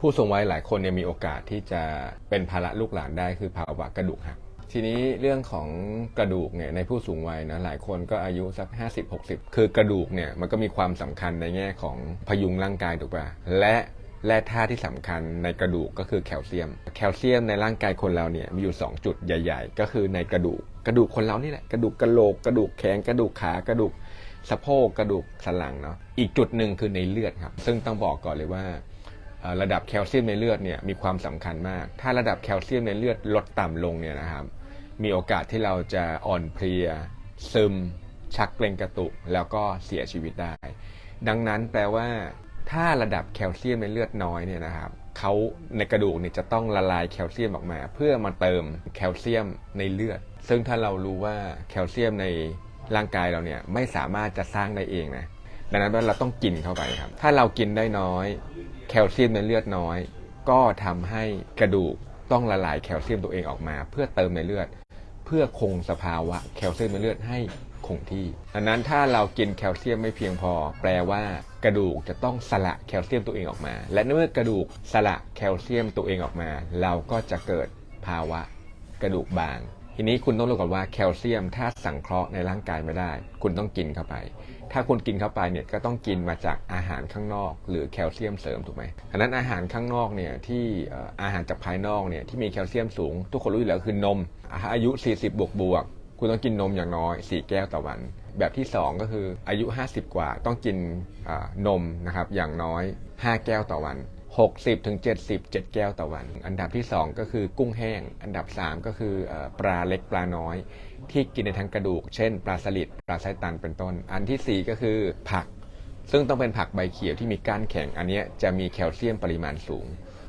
ผู้สูงวัยหลายคนเนี่ยมีโอกาสที่จะเป็นภาระลูกหลานได้คือภาวะกระดูกหักทีนี้เรื่องของกระดูกเนี่ยในผู้สูงวัยนะหลายคนก็อายุสัก 50-60 คือกระดูกเนี่ยมันก็มีความสำคัญในแง่ของพยุงร่างกายถูกป่ะและแร่ธาตุที่สำคัญในกระดูกก็คือแคลเซียม แคลเซียมในร่างกายคนเราเนี่ยมีอยู่ 2 จุดใหญ่ ๆ ก็คือในกระดูก กระดูกคนเรานี่แหละกระดูกกระโหลกกระดูกแขนกระดูกขากระดูกสะโพกกระดูกสันหลังเนาะอีกจุดหนึ่งคือในเลือดครับซึ่งต้องบอกก่อนเลยว่า ระดับแคลเซียมในเลือดเนี่ยมีความสำคัญมาก ถ้าระดับแคลเซียมในเลือดลดต่ำลงเนี่ยนะครับ มีโอกาสที่เราจะอ่อนเพลีย ซึม ชักเกร็งกระตุก แล้วก็เสียชีวิตได้ ดังนั้นแปลว่า ถ้าระดับแคลเซียมในเลือดน้อยเนี่ยนะครับเขาในกระดูกเนี่ยจะต้องละลายแคลเซียมออกมา เพื่อมาเติมแคลเซียมในเลือด ซึ่งถ้าเรารู้ว่าแคลเซียมในร่างกายเราเนี่ยไม่สามารถจะสร้างได้เองนะ ดังนั้นเราต้องกินเข้าไปครับ ถ้าเรากินได้น้อย แคลเซียมในเลือดน้อย ก็ทำให้กระดูกต้องละลายแคลเซียมตัวเองออกมา เพื่อเติมในเลือด เพื่อคงสภาวะแคลเซียมในเลือดให้คงที่ดังนั้นถ้าเรากินแคลเซียมไม่เพียงพอ แปลว่ากระดูกจะต้องสละแคลเซียมตัวเองออกมา และเมื่อกระดูกสละแคลเซียมตัวเองออกมา เราก็จะเกิดภาวะกระดูกบาง ทีนี้คุณต้องรู้ก่อนว่าแคลเซียมถ้าสังเคราะห์ในร่างกายไม่ได้ คุณต้องกินเข้าไป ถ้าคุณกินเข้าไปเนี่ยก็ต้องกินมาจากอาหารข้างนอก หรือแคลเซียมเสริมถูกไหมดังนั้นอาหารข้างนอกเนี่ยที่อาหารจากภายนอกเนี่ยที่มีแคลเซียมสูง ทุกคนรู้อยู่แล้วคือนม อายุ 40 บวกบวกคุณต้องกินนมอย่างน้อย 4 แก้วต่อวัน แบบที่ 2 ก็คืออายุ 50 กว่าต้องกินนมนะครับอย่างน้อย 5 แก้วต่อวัน 60ถึง70 7 แก้วต่อวัน อันดับที่ 2 ก็คือกุ้งแห้ง อันดับ 3 ก็คือปลาเล็กปลาน้อย ที่กินในทั้งกระดูก เช่น ปลาสลิดปลาไส้ตันเป็นต้น อันทีสี่4 ก็คือผัก ซึ่งต้องเป็นผักใบเขียวที่มีก้านแข็ง อันนี้จะมีแคลเซียมปริมาณสูง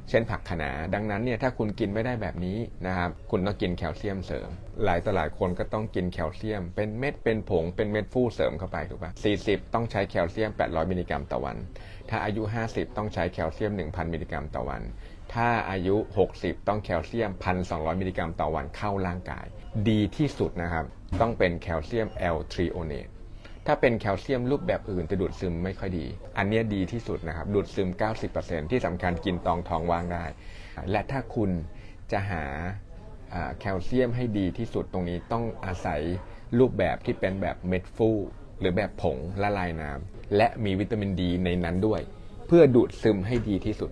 เช่นผักคะน้าดังนั้นเนี่ยถ้าคุณกินไม่ได้แบบนี้นะครับคุณต้องกินแคลเซียมเสริม หลายต่อหลายคนก็ต้องกินแคลเซียม เป็นเม็ดเป็นผงเป็นเม็ดฟูเสริมเข้าไปถูกปะ40 ต้องใช้แคลเซียม 800 มิลลิกรัมต่อวัน ถ้าอายุ 50 ต้องใช้แคลเซียม 1,000 มิลลิกรัมต่อวัน ถ้าอายุ 60 ต้องแคลเซียม 1,200 มิลลิกรัมต่อวันเข้าร่างกาย ดีที่สุดนะครับต้องเป็นแคลเซียม L- ทรีโอเนต ถ้าเป็นแคลเซียมรูปแบบอื่นจะดูดซึมไม่ค่อยดี อันนี้ดีที่สุดนะครับ ดูดซึม 90%ที่สำคัญกินตองทองว่างได้ และถ้าคุณจะหาอ่าแคลเซียมให้ดีที่สุดตรงนี้ต้องอาศัยรูปแบบที่เป็นแบบเม็ดฟูหรือแบบผงละลายน้ำและมีวิตามินดีในนั้นด้วย เพื่อดูดซึมให้ดีที่สุด